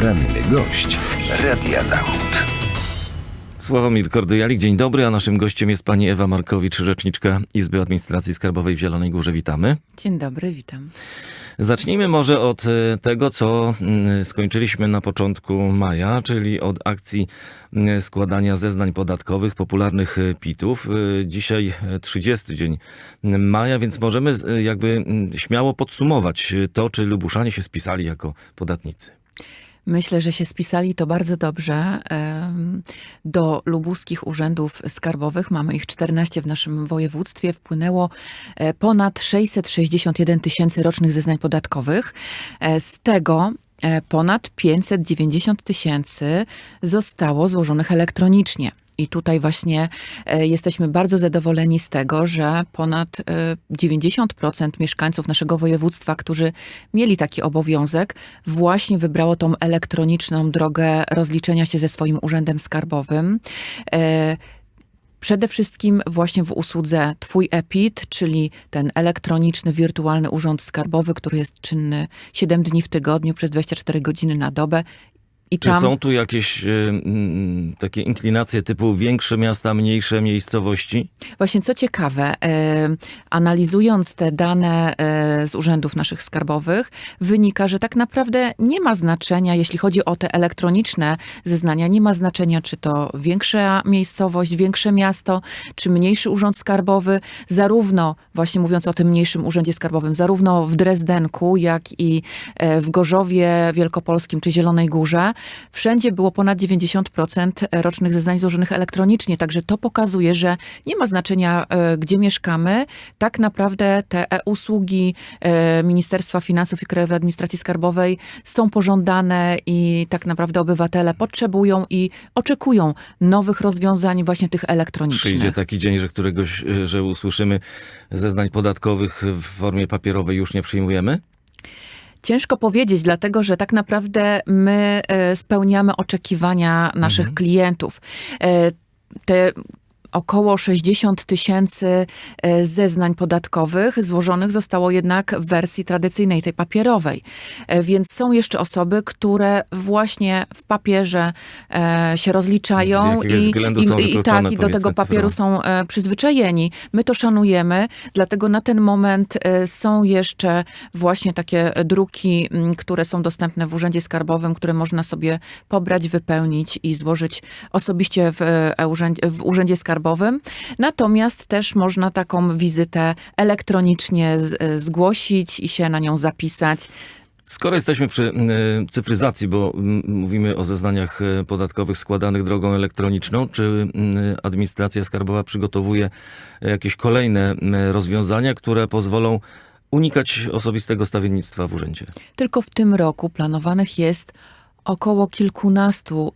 Poranny gość Radia Zachód. Sławomir Kordyjalik, dzień dobry, a naszym gościem jest pani Ewa Markowicz, rzeczniczka Izby Administracji Skarbowej w Zielonej Górze. Witamy. Dzień dobry, witam. Zacznijmy może od e, tego, co mm, skończyliśmy na początku maja, czyli od akcji mm, składania zeznań podatkowych popularnych PIT-ów. Dzisiaj e, 30 dzień maja, więc możemy jakby śmiało podsumować to, czy Lubuszanie się spisali jako podatnicy. Myślę, że się spisali to bardzo dobrze. Do lubuskich urzędów skarbowych, mamy ich 14 w naszym województwie, wpłynęło e, ponad 661 tysięcy rocznych zeznań podatkowych. E, Z tego e, ponad 590 tysięcy zostało złożonych elektronicznie. I tutaj właśnie e, jesteśmy bardzo zadowoleni z tego, że ponad e, 90% mieszkańców naszego województwa, którzy mieli taki obowiązek, właśnie wybrało tą elektroniczną drogę rozliczenia się ze swoim urzędem skarbowym. E, Przede wszystkim właśnie w usłudze Twój EPIT, czyli ten elektroniczny, wirtualny urząd skarbowy, który jest czynny 7 dni w tygodniu przez 24 godziny na dobę. I Czy tam... są tu jakieś e, mm, takie inklinacje typu większe miasta, mniejsze miejscowości? Właśnie co ciekawe, e, analizując te dane e, z urzędów naszych skarbowych, wynika, że tak naprawdę nie ma znaczenia, jeśli chodzi o te elektroniczne zeznania, nie ma znaczenia, czy to większa miejscowość, większe miasto, czy mniejszy urząd skarbowy. Zarówno, właśnie mówiąc o tym mniejszym urzędzie skarbowym, zarówno w Drezdenku, jak i w Gorzowie Wielkopolskim czy Zielonej Górze, wszędzie było ponad 90% rocznych zeznań złożonych elektronicznie. Także to pokazuje, że nie ma znaczenia, e, gdzie mieszkamy. Tak naprawdę te e-usługi e, Ministerstwa Finansów i Krajowej Administracji Skarbowej są pożądane i tak naprawdę obywatele potrzebują i oczekują nowych rozwiązań właśnie tych elektronicznych. Przyjdzie taki dzień, że któregoś, e, że usłyszymy zeznań podatkowych w formie papierowej już nie przyjmujemy? Ciężko powiedzieć, dlatego że tak naprawdę my e, spełniamy oczekiwania naszych klientów. E, Te około 60 tysięcy e, zeznań podatkowych złożonych zostało jednak w wersji tradycyjnej, tej papierowej. E, Więc są jeszcze osoby, które właśnie w papierze e, się rozliczają i, i wykluczone, tak, i do tego papieru cyfrowo. są przyzwyczajeni. My to szanujemy, dlatego na ten moment są jeszcze właśnie takie druki, które są dostępne w Urzędzie Skarbowym, które można sobie pobrać, wypełnić i złożyć osobiście w, w Urzędzie Skarbowym. Natomiast też można taką wizytę elektronicznie e, zgłosić i się na nią zapisać. Skoro jesteśmy przy e, cyfryzacji, bo mówimy o zeznaniach e, podatkowych składanych drogą elektroniczną, czy administracja skarbowa przygotowuje jakieś kolejne rozwiązania, które pozwolą unikać osobistego stawiennictwa w urzędzie? Tylko w tym roku planowanych jest około kilkunastu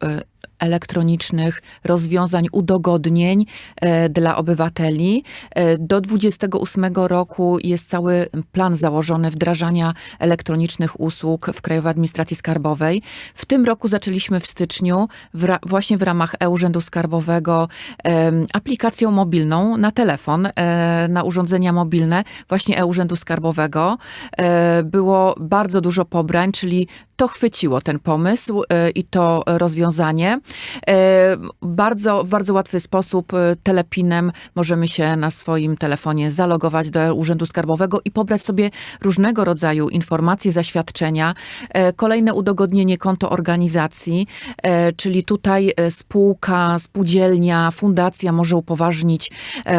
elektronicznych rozwiązań, udogodnień e, dla obywateli. E, Do 28 roku jest cały plan założony wdrażania elektronicznych usług w Krajowej Administracji Skarbowej. W tym roku zaczęliśmy w styczniu w właśnie w ramach e-Urzędu Skarbowego em, aplikacją mobilną na telefon, e, na urządzenia mobilne, właśnie e-Urzędu Skarbowego. E, Było bardzo dużo pobrań, czyli to chwyciło ten pomysł e, i to rozwiązanie. E, Bardzo, w bardzo łatwy sposób e, telepinem możemy się na swoim telefonie zalogować do Urzędu Skarbowego i pobrać sobie różnego rodzaju informacje, zaświadczenia. E, Kolejne udogodnienie konto organizacji, czyli tutaj spółka, spółdzielnia, fundacja może upoważnić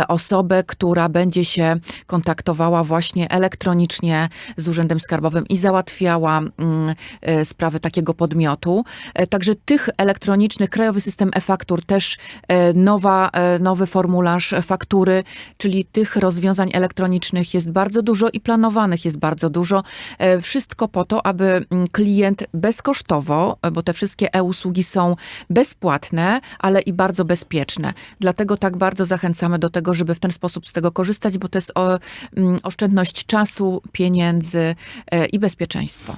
osobę, która będzie się kontaktowała właśnie elektronicznie z Urzędem Skarbowym i załatwiała mm, sprawy takiego podmiotu. Także tych elektronicznych, Krajowy System e-Faktur też e, nowa, e, nowy formularz faktury, czyli tych rozwiązań elektronicznych jest bardzo dużo i planowanych jest bardzo dużo. E, Wszystko po to, aby mm, klient bezkosztowo, bo te wszystkie e-usługi są bezpłatne, ale i bardzo bezpieczne. Dlatego tak bardzo zachęcamy do tego, żeby w ten sposób z tego korzystać, bo to jest o, mm, oszczędność czasu, pieniędzy i bezpieczeństwo.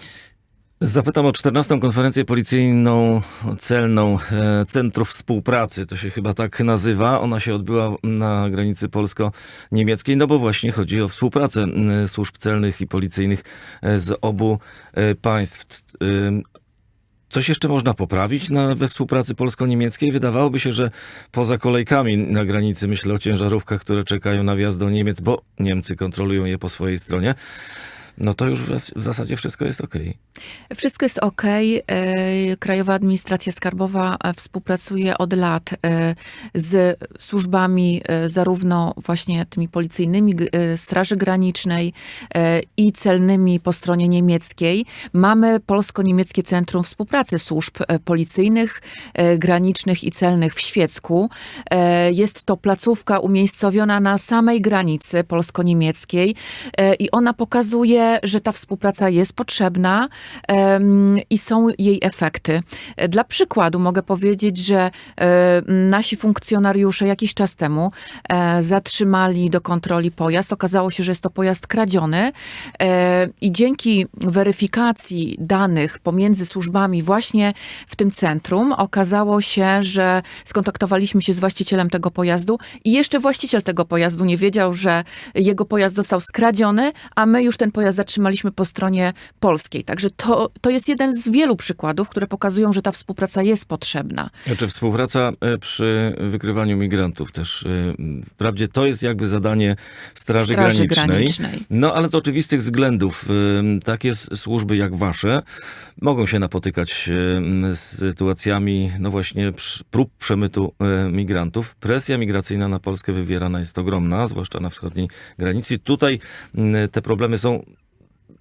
Zapytam o 14. konferencję policyjną celną e, Centrów Współpracy. To się chyba tak nazywa. Ona się odbyła na granicy polsko-niemieckiej, no bo właśnie chodzi o współpracę służb celnych i policyjnych e, z obu e, państw. Coś jeszcze można poprawić na, we współpracy polsko-niemieckiej? Wydawałoby się, że poza kolejkami na granicy, myślę o ciężarówkach, które czekają na wjazd do Niemiec, bo Niemcy kontrolują je po swojej stronie, no to już w, zasadzie wszystko jest okej. Wszystko jest ok. Krajowa Administracja Skarbowa e, współpracuje od lat e, z służbami e, zarówno właśnie tymi policyjnymi e, Straży Granicznej e, i celnymi po stronie niemieckiej. Mamy Polsko-Niemieckie Centrum Współpracy Służb e, Policyjnych, e, Granicznych i Celnych w Świecku. E, Jest to placówka umiejscowiona na samej granicy polsko-niemieckiej e, i ona pokazuje, że ta współpraca jest potrzebna em, i są jej efekty. Dla przykładu mogę powiedzieć, że e, nasi funkcjonariusze jakiś czas temu e, zatrzymali do kontroli pojazd. Okazało się, że jest to pojazd kradziony e, i dzięki weryfikacji danych pomiędzy służbami właśnie w tym centrum okazało się, że skontaktowaliśmy się z właścicielem tego pojazdu i jeszcze właściciel tego pojazdu nie wiedział, że jego pojazd został skradziony, a my już ten pojazd zatrzymaliśmy po stronie polskiej. Także to, to jest jeden z wielu przykładów, które pokazują, że ta współpraca jest potrzebna. Znaczy współpraca e, przy wykrywaniu migrantów też. e, Wprawdzie to jest jakby zadanie Straży, Straży Granicznej. Granicznej. No ale z oczywistych względów e, takie służby jak wasze mogą się napotykać z sytuacjami no właśnie prób przemytu migrantów. Presja migracyjna na Polskę wywierana jest ogromna, zwłaszcza na wschodniej granicy. Tutaj te problemy są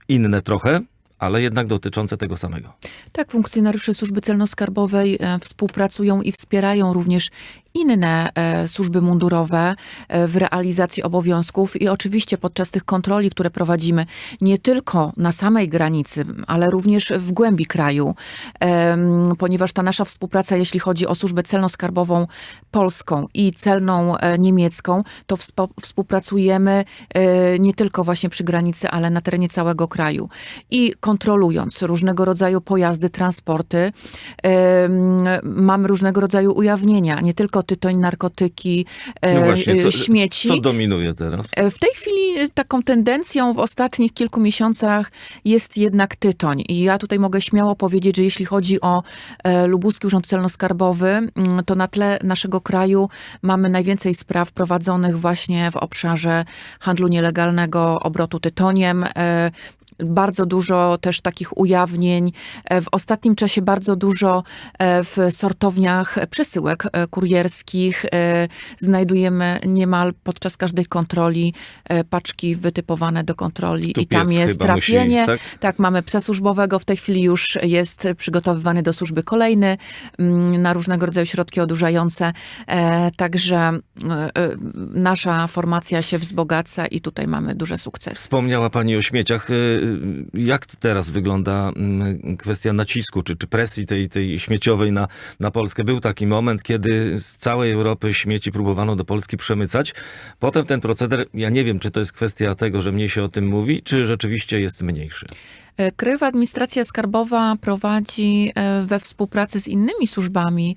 inne trochę, ale jednak dotyczące tego samego. Tak, funkcjonariusze służby celno-skarbowej e, współpracują i wspierają również inne e, służby mundurowe e, w realizacji obowiązków i oczywiście podczas tych kontroli, które prowadzimy nie tylko na samej granicy, ale również w głębi kraju, ponieważ ta nasza współpraca, jeśli chodzi o służbę celno-skarbową polską i celną e, niemiecką, to współpracujemy nie tylko właśnie przy granicy, ale na terenie całego kraju. I kontrolując różnego rodzaju pojazdy, transporty, mamy różnego rodzaju ujawnienia, nie tylko tytoń, narkotyki, e, No właśnie, co, e, śmieci. co dominuje teraz? E, W tej chwili taką tendencją w ostatnich kilku miesiącach jest jednak tytoń. I ja tutaj mogę śmiało powiedzieć, że jeśli chodzi o Lubuski Urząd Celno-Skarbowy, mm, to na tle naszego kraju mamy najwięcej spraw prowadzonych właśnie w obszarze handlu nielegalnego, obrotu tytoniem. Bardzo dużo też takich ujawnień. E, W ostatnim czasie bardzo dużo e, w sortowniach przesyłek e, kurierskich znajdujemy niemal podczas każdej kontroli paczki wytypowane do kontroli Tu i tam jest musi trafienie. iść, tak? Tak, mamy psa służbowego, w tej chwili już jest przygotowywany do służby kolejny mm, na różnego rodzaju środki odurzające. Także nasza formacja się wzbogaca i tutaj mamy duże sukcesy. Wspomniała Pani o śmieciach. Jak teraz wygląda mm, kwestia nacisku czy, czy presji tej, tej śmieciowej na, na Polskę? Był taki moment, kiedy z całej Europy śmieci próbowano do Polski przemycać. Potem ten proceder, ja nie wiem, czy to jest kwestia tego, że mniej się o tym mówi, czy rzeczywiście jest mniejszy. E, Krajowa Administracja Skarbowa prowadzi e, we współpracy z innymi służbami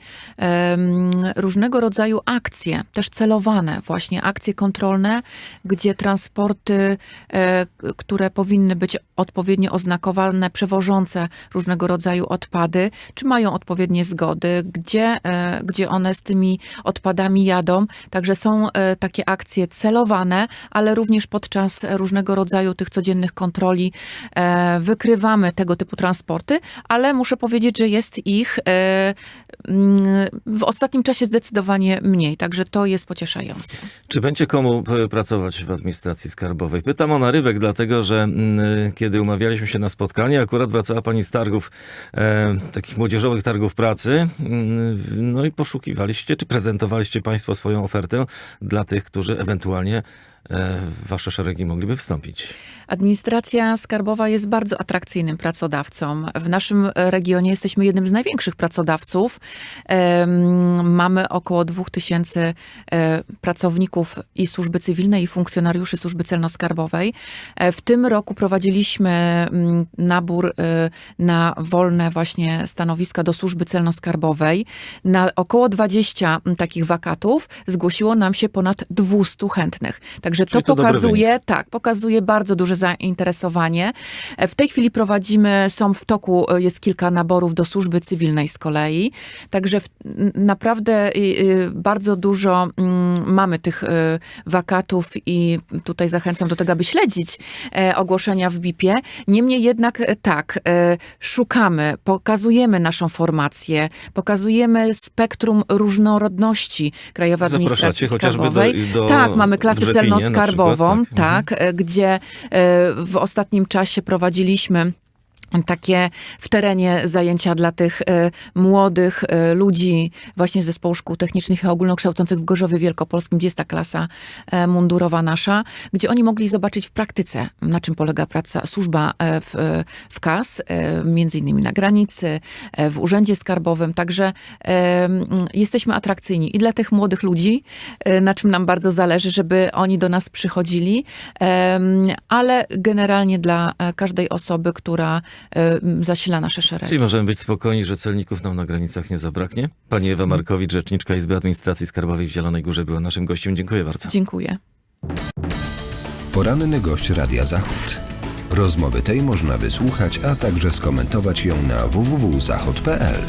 różnego rodzaju akcje, też celowane, właśnie akcje kontrolne, gdzie transporty, e, które powinny być odpowiednio oznakowane, przewożące różnego rodzaju odpady, czy mają odpowiednie zgody, gdzie, e, gdzie one z tymi odpadami jadą. Także są e, takie akcje celowane, ale również podczas różnego rodzaju tych codziennych kontroli e, wykrywamy tego typu transporty, ale muszę powiedzieć, że jest ich mm, w ostatnim czasie zdecydowanie mniej, także to jest pocieszające. Czy będzie komu pracować w administracji skarbowej? Pytam o narybek, dlatego że mm, kiedy umawialiśmy się na spotkanie, akurat wracała pani z targów, e, takich młodzieżowych targów pracy, mm, no i poszukiwaliście, czy prezentowaliście państwo swoją ofertę dla tych, którzy ewentualnie wasze szeregi mogliby wstąpić. Administracja skarbowa jest bardzo atrakcyjnym pracodawcą. W naszym regionie jesteśmy jednym z największych pracodawców. Mamy około 2000 e, pracowników i służby cywilnej, i funkcjonariuszy służby celno-skarbowej. E, W tym roku prowadziliśmy mm, nabór e, na wolne właśnie stanowiska do służby celno-skarbowej. Na około 20 takich wakatów zgłosiło nam się ponad 200 chętnych. Także Także to Czyli to pokazuje, tak, pokazuje bardzo duże zainteresowanie. E, W tej chwili prowadzimy, są w toku, e, jest kilka naborów do służby cywilnej z kolei. Także w, naprawdę bardzo dużo mm, mamy tych y, wakatów i tutaj zachęcam do tego, aby śledzić e, ogłoszenia w BIP-ie. Niemniej jednak e, tak, e, szukamy, pokazujemy naszą formację, pokazujemy spektrum różnorodności Krajowej Administracji Zapraszacie chociażby do- Skarbowej. do tak, mamy klasę Rzepinie na celno-skarbową, przykład, tak. tak, e, gdzie e, w ostatnim czasie prowadziliśmy takie w terenie zajęcia dla tych e, młodych e, ludzi właśnie z zespołu szkół technicznych i ogólnokształcących w Gorzowie Wielkopolskim, gdzie jest ta klasa e, mundurowa nasza, gdzie oni mogli zobaczyć w praktyce, na czym polega praca, służba e, w, w KAS, e, między innymi na granicy, w urzędzie skarbowym, także jesteśmy atrakcyjni i dla tych młodych ludzi, na czym nam bardzo zależy, żeby oni do nas przychodzili, ale generalnie dla każdej osoby, która zasila nasze szeregi. Czyli możemy być spokojni, że celników nam na granicach nie zabraknie? Pani Ewa Markowicz, rzeczniczka Izby Administracji Skarbowej w Zielonej Górze była naszym gościem. Dziękuję bardzo. Dziękuję. Poranny gość Radia Zachód. Rozmowy tej można wysłuchać, a także skomentować ją na www.zachod.pl.